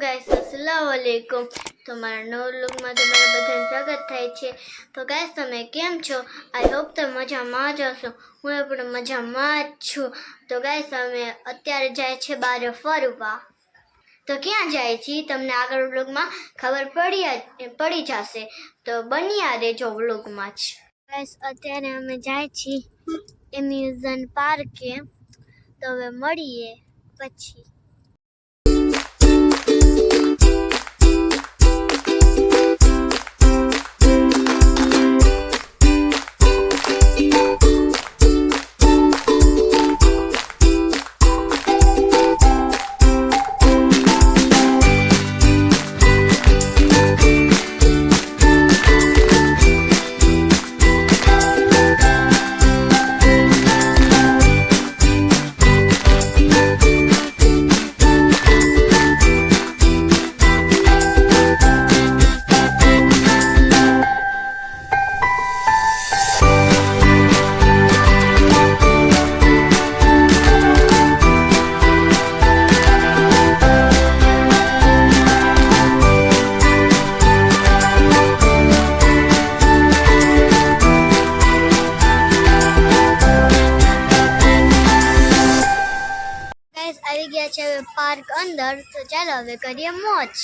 Guys અસલામ વાલેકુમ તો મારા નવ લોકમાં તમારા બધાને સ્વાગત થાય છે. તો ગાઈસ તમે કેમ છો? આઈ હોપ તમે મજામાં જ હશો. હું પણ મજામાં જ છું. તો ગાઈસ અમે અત્યારે જાય છે બહાર ફરવા. તો ક્યાં જાય છે? તમને આગળ વ્લોગમાં ખબર પડી પડી જશે. તો બન્યા રહેજો વ્લોગમાં જ. ગાઈસ અત્યારે અમે જાય છીએ એમ્યુઝન પાર્કે. તો હવે મળીએ પછી. અંદર તો ચાલો હવે કરીએ મોજ.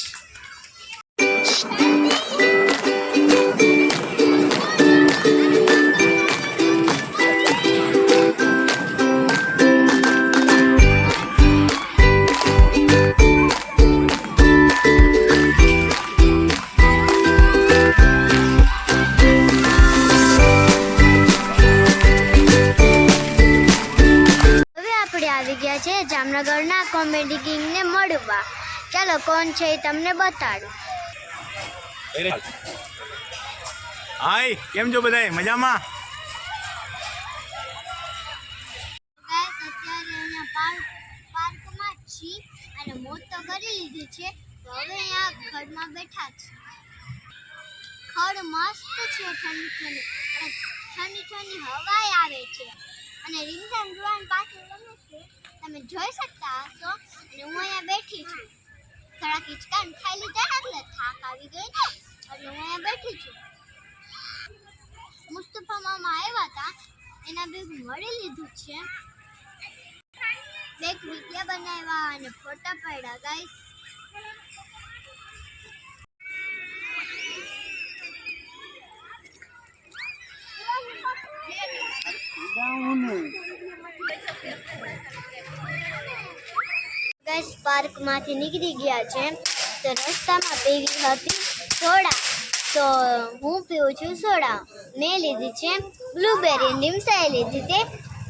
આવી ગયા છે જામનગરના કોમેડી ચાલો કોણ છે એ તમને બતાડું. હાય કેમ છો બધાય? મજામાં? પાર્કમાં છીએ અને મોત તો કરી લીધી છે. હવે અહીંયા ખડમાં બેઠા છે. ખડ મસ્ત છે ઠંડી ઠંડી. ઠંડી ઠંડી હવાય આવે છે. અને રીંગણ રૂવાન પાછળ રમે છે તમે જોઈ શકતા હશો. અને હું અહીંયા બેઠી છું. થોડા કિચકાન ખાઈ લીધા એટલે થાક આવી ગઈ ને એટલે હું અહીંયા બેઠી છું. મુસ્તફા મામા આવ્યા હતા. એના બે મળી લીધું છે. બે વિડિયા બનાવ્યા અને ફોટા પાડ્યા ગાઈસ ગાઈસ પાર્કમાંથી નીકળી ગયા છે તો રસ્તામાં પીવી હતી સોડા. તો હું પીવું છું સોડા. મેં લીધી છે બ્લુબેરી નિમસાએ લીધી છે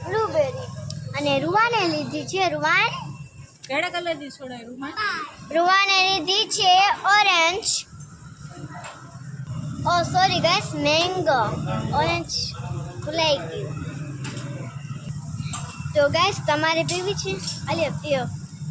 બ્લુબેરી. અને રૂવાને લીધી છે રૂવાન કેડા કલરની સોડા રૂવાન રૂવાને લીધી છે orange. Oh sorry guys mango. Orange ભૂલાઈ ગયું. તો ગાઈસ તમારે પીવી છે? અલે પીઓ.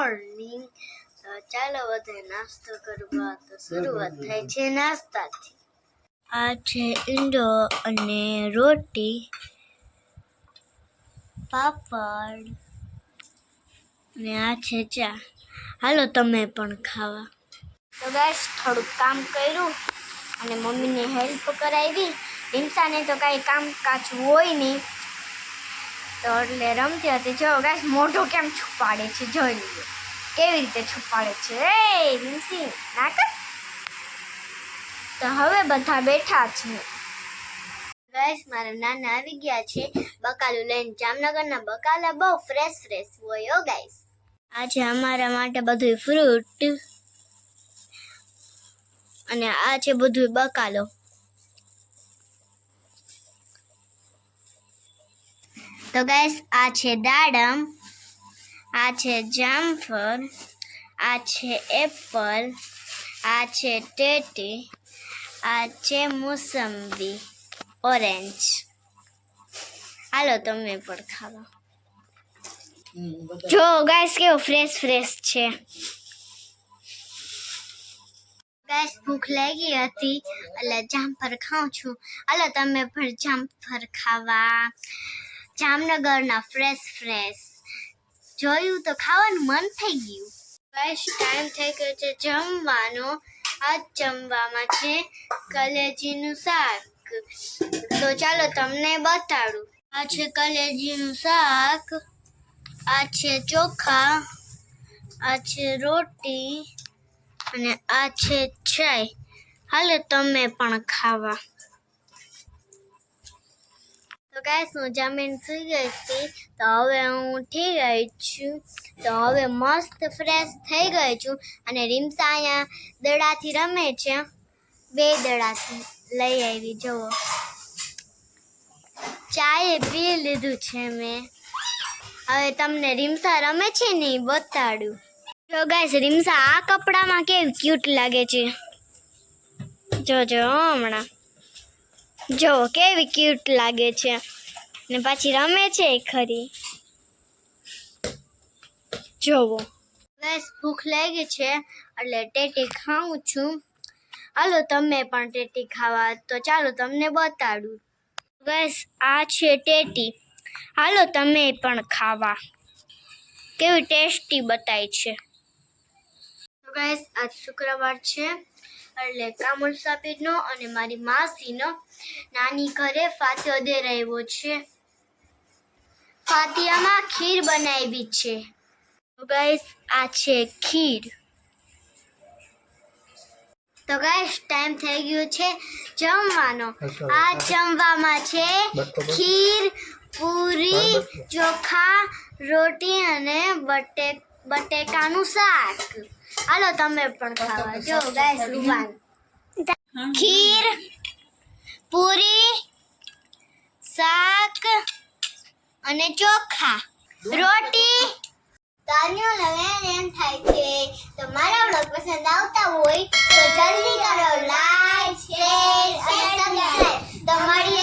મોર્નિંગ તો ચાલો વધે નાસ્તો કરવા તો શરૂઆત થાય છે નાસ્તાથી. આ છે ઈંડો અને રોટી. પાપડ. અને આ છે ચા. હાલો તમે પણ ખાવા. તો બસ થોડુંક કામ કર્યું અને મમ્મીને હેલ્પ કરાવી. હિંસાને તો કાંઈ કામકાજ હોય નહીં. તો એટલે રમતી હતી. જો ગાઈસ મોઢું કેમ છુપાડે છે? જોઈ લઈએ કેવી રીતે છુપાડે છે? એ વિંસી નાક તો હવે બધા બેઠા છે. ગાઈસ, મારા નાના આવી ગયા છે. બકાલું લઈને જામનગરના બકાલા બહુ ફ્રેશ ફ્રેશ હોય હો, ગાઈસ. આજે અમારા માટે બધું ફ્રૂટ અને આ છે બધું બકાલો. તો ગાઈસ, આ છે દાડમ. આ છે જામફળ આ છે એપલ, આ છે ટેટી, આ છે મોસંબી, ઓરેન્જ. હાલો તમે પણ ખાવા. જો ગાઈસ કેવો ફ્રેશ ફ્રેશ છે. ગાઈસ ભૂખ લાગી હતી, એટલે જામફળ ખાઉં છું. હાલો તમે પણ જામફળ ખાવા. જામનગરના ફ્રેશ ફ્રેશ. જોયું તો ખાવાનું મન થઈ ગયું. બસ ટાઈમ થઈ ગયો છે જમવાનો. આ જમવામાં છે કલેજીનું શાક. તો ચાલો તમને બતાડું. આ છે કલેજીનું શાક. આ છે ચોખા. આ છે રોટી. અને આ છે ચાય હાલો તમે પણ ખાવા. તો ગાઈસ હું જમીન સુઈ ગઈ હતી. તો હવે હું ઉઠી ગઈ છું. તો હવે મસ્ત ફ્રેશ થઈ ગઈ છું. અને રીમસા અહીંયા દડાથી રમે છે. બે દડાથી લઈ આવી, જુઓ. ચાય પી લીધું છે મેં. હવે તમને રીમસા રમે છે ને બતાડું. જો ગાઈસ રીમસા આ કપડામાં કેવી ક્યુટ લાગે છે. જોજો હમણાં. જો, કેવી ક્યુટ લાગે છે. ને પાછી રમે છે ખરી. જોવો. બસ ભૂખ લાગી છે, એટલે ટેટી ખાઉં છું. હાલો, તમે પણ ટેટી ખાવા, તો ચાલો તમને બતાડું. બસ આ છે ટેટી. હાલો, તમે પણ ખાવા. કેવી ટેસ્ટી બતાય છે. બસ આજ શુક્રવાર છે. એટલે કામુલ સાબીરનો અને મારી માસીનો નાની ઘરે ફાતિયો દે રહ્યો છે. ફાતિયામાં ખીર બનાવી છે. તો ગાઈસ આ છે ખીર. તો ગાઈસ ટાઈમ થઈ ગયો છે જમવાનો. આ જમવામાં છે ખીર પૂરી ચોખા રોટી અને બટે બટેકાનું શાક. હાલો તમે પણ ખાવા જો ગાઈસ રૂવાન ખીર પૂરી શાક અને ચોખા. રોટી. તાન્યો લવે એમ થાય છે તો મારા બ્લોગ પસંદ આવતા હોય તો જલ્દી કરો. લાઈક શેર અને સબસ્ક્રાઇબ